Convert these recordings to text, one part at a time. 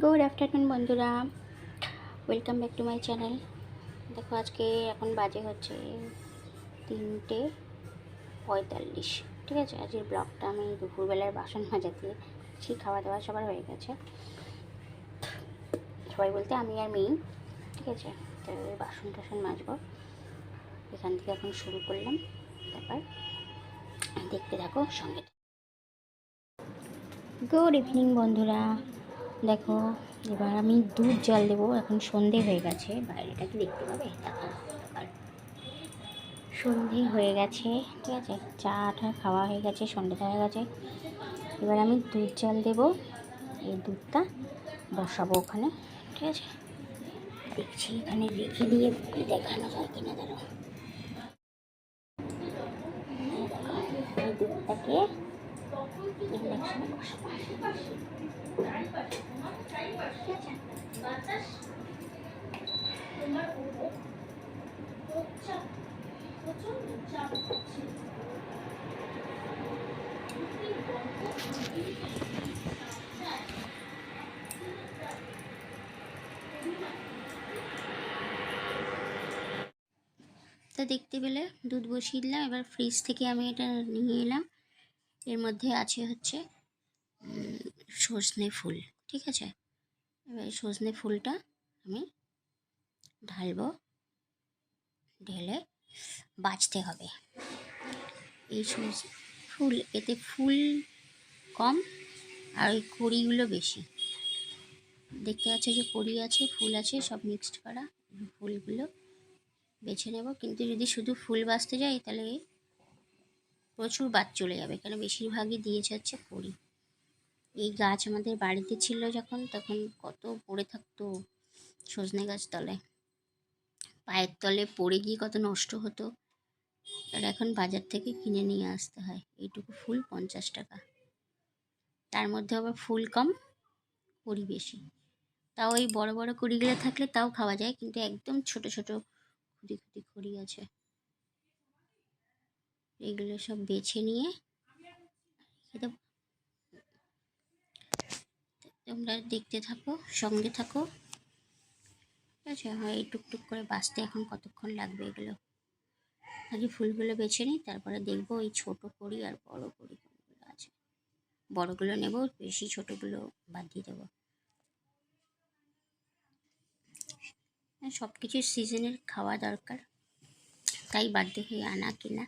Good afternoon বন্ধুরা। Welcome back to my channel দেখো, আজকে এখন বাজে হচ্ছে তিনটে পঁয়তাল্লিশ। ঠিক আছে, আজকের ব্লগটা আমি দুপুরবেলার বাসন মাজা দিয়ে সেই খাওয়া দাওয়া সবার হয়ে গেছে। সবাই বলতে আমি আর মেয়ে, ঠিক আছে, তো বাসন টাসন মাজবো। এখান থেকে এখন শুরু করলাম, তারপর দেখতে থাকো সঙ্গে। গুড ইভিনিং বন্ধুরা। দেখো, এবার আমি দুধ জল দেবো। এখন সন্ধে হয়ে গেছে, বাইরেটা কি দেখতে পাবে? দেখো সন্ধে হয়ে গেছে, ঠিক আছে? চা টা খাওয়া হয়ে গেছে সন্ধেটা হয়ে গেছে। এবার আমি দুধ জল দেবো, এই দুধটা বসাবো ওখানে, ঠিক আছে? দেখছি, এখানে রেখে দিয়ে দেখানো যায় কিনা তো দেখতে পেলে দুধ বসিয়ে দিলাম। এবার ফ্রিজ থেকে আমি এটা নিয়ে এলাম। এর মধ্যে আছে হচ্ছে সজনে ফুল, ঠিক আছে? এবার এই সজনে ফুলটা আমি ঢালবো, ঢেলে বাছতে হবে। এই সজ, ফুল, এতে ফুল কম আর ওই কড়িগুলো বেশি। দেখতে পাচ্ছ যে কড়ি আছে, ফুল আছে, সব মিক্সড করা ফুলগুলো বেছে নেব। কিন্তু যদি শুধু ফুল বাঁচতে যাই তাহলে প্রচুর বাদ চলে যাবে, কেন বেশিরভাগই দিয়েছে হচ্ছে কড়ি। এই গাছ আমাদের বাড়িতে ছিল যখন, তখন কত পড়ে থাকতো সজনে গাছ তলায়। পায়ের তলে পড়ে গিয়ে কত নষ্ট হতো। আর এখন বাজার থেকে কিনে নিয়ে আসতে হয়। এইটুকু ফুল পঞ্চাশ টাকা। তার মধ্যে আবার ফুল কম কড়ি বেশি। তাও এই বড় বড় কড়িগুলো থাকলে তাও খাওয়া যায়, কিন্তু একদম ছোট ছোট খুদি খুদি খড়ি আছে। এগুলো সব বেছে নিয়ে এটা তোমরা দেখতে থাকো, সঙ্গে থাকো। ঠিক আছে, হয় টুকটুক করে বাঁচতে এখন কতক্ষণ লাগবে এগুলো? আগে ফুলগুলো বেছে নিই, তারপরে দেখব ওই ছোট করি আর বড় করি কোনগুলো আছে। বড়গুলো নেব, বেশি ছোটগুলো বাদ দিয়ে দেবো। সব কিছু সিজনের খাওয়া দরকার। তাই বাধ্য হয়ে আনা কিনা।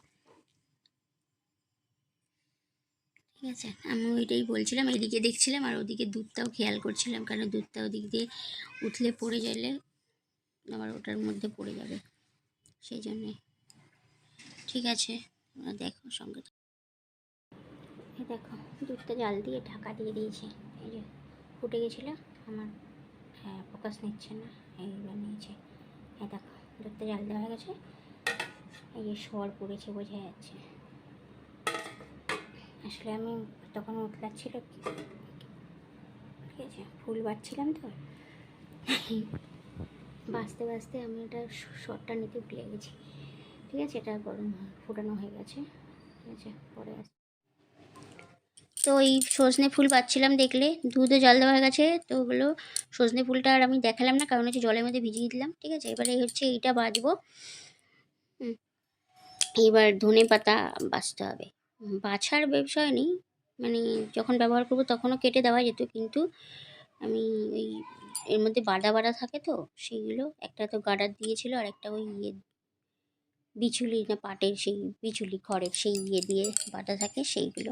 ঠিক আছে আমি ওইটাই বলছিলাম, এদিকে দেখছিলাম আর ওদিকে দুধটাও খেয়াল করছিলাম, কারণ দুধটা ওদিক দিয়ে উঠলে পড়ে গেলে আবার ওটার মধ্যে পড়ে যাবে। সেই জন্যে। ঠিক আছে দেখো সঙ্গে। দেখো, দুধটা জাল দিয়ে ঢাকা দিয়ে দিয়েছি। এই যে ফুটে গেছিল, আমার হ্যাঁ ফোকাস নিচ্ছে না এইবার নিয়েছে। হ্যাঁ দেখো, দুধটা জাল দেওয়া হয়ে গেছে। এই যে সর পড়েছে, বোঝা যাচ্ছে। আসলে আমি তখন উতলাচ্ছিল ঠিক আছে ফুল বাড়ছিলাম তো। বাঁচতে বাঁচতে আমি এটা শটটা নিতে ভুলে গেছি। ঠিক আছে, এটা গরম ফুটানো হয়ে গেছে। ঠিক আছে, পরে আস তো এই সজনে ফুল পাচ্ছিলাম দেখলে, দুধে জল দেওয়া হয়ে গেছে, তো ওগুলো সজনে ফুলটা আর আমি দেখালাম না, কারণ হচ্ছে জলের মধ্যে ভিজিয়ে দিলাম। ঠিক আছে, এবারে হচ্ছে এইটা হুম। এবার ধনে পাতা বাছতে হবে। বাছার ব্যবসায় নেই। মানে যখন ব্যবহার করব তখনও কেটে দেওয়া যেত। কিন্তু আমি ওই এর মধ্যে বাদা বাডা থাকে তো, সেইগুলো একটা তো গাডার দিয়েছিল আর একটা ওই ইয়ে বিচুলি না পাটের সেই বিচুলি খড়ের সেই ইয়ে দিয়ে বাটা থাকে সেইগুলো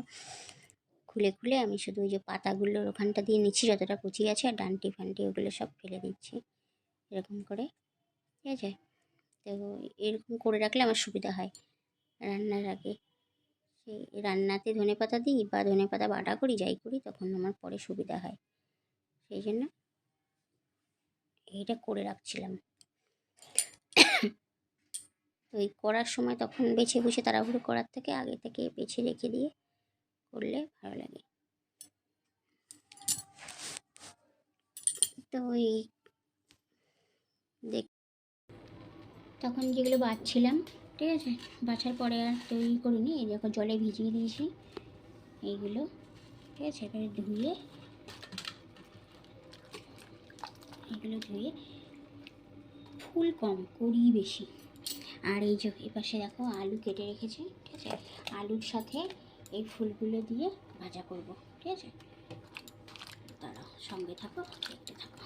খুলে খুলে আমি শুধু ওই যে পাতাগুলোর ওখানটা দিয়ে নিচ্ছি যতটা কুচি আছে আর ডান্টি ফান্টি ওগুলো সব ফেলে দিচ্ছি। এরকম করে, ঠিক আছে? তো এরকম করে রাখলে আমার সুবিধা হয় রান্নার আগে। সেই রান্নাতে ধনে পাতা দিই বা ধনে পাতা বাটা করি, যাই করি, তখন আমার পরে সুবিধা হয়। সেই জন্য এইটা করে রাখছিলাম। তো এই করার সময় তখন বেছে বুঝে তাড়াহুড়ো করার থেকে আগে থেকে বেছে রেখে দিয়ে করলে ভালো লাগে। তো ওই দেখ তখন যেগুলো বাছছিলাম ঠিক আছে? বাছার পরে আর তৈরি করিনি, এই দেখো জলে ভিজিয়ে দিয়েছি, এইগুলো, ঠিক আছে? এবারে ধুয়ে এগুলো ধুয়ে ফুল কম করি বেশি। আর এই যে এপাশে দেখো আলু কেটে রেখেছি, ঠিক আছে? আলুর সাথে এই ফুলগুলো দিয়ে ভাজা করব, ঠিক আছে? দাঁড়াও, সঙ্গে থাকো, দেখতে থাকো।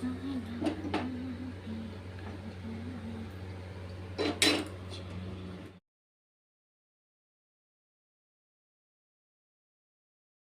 相爱了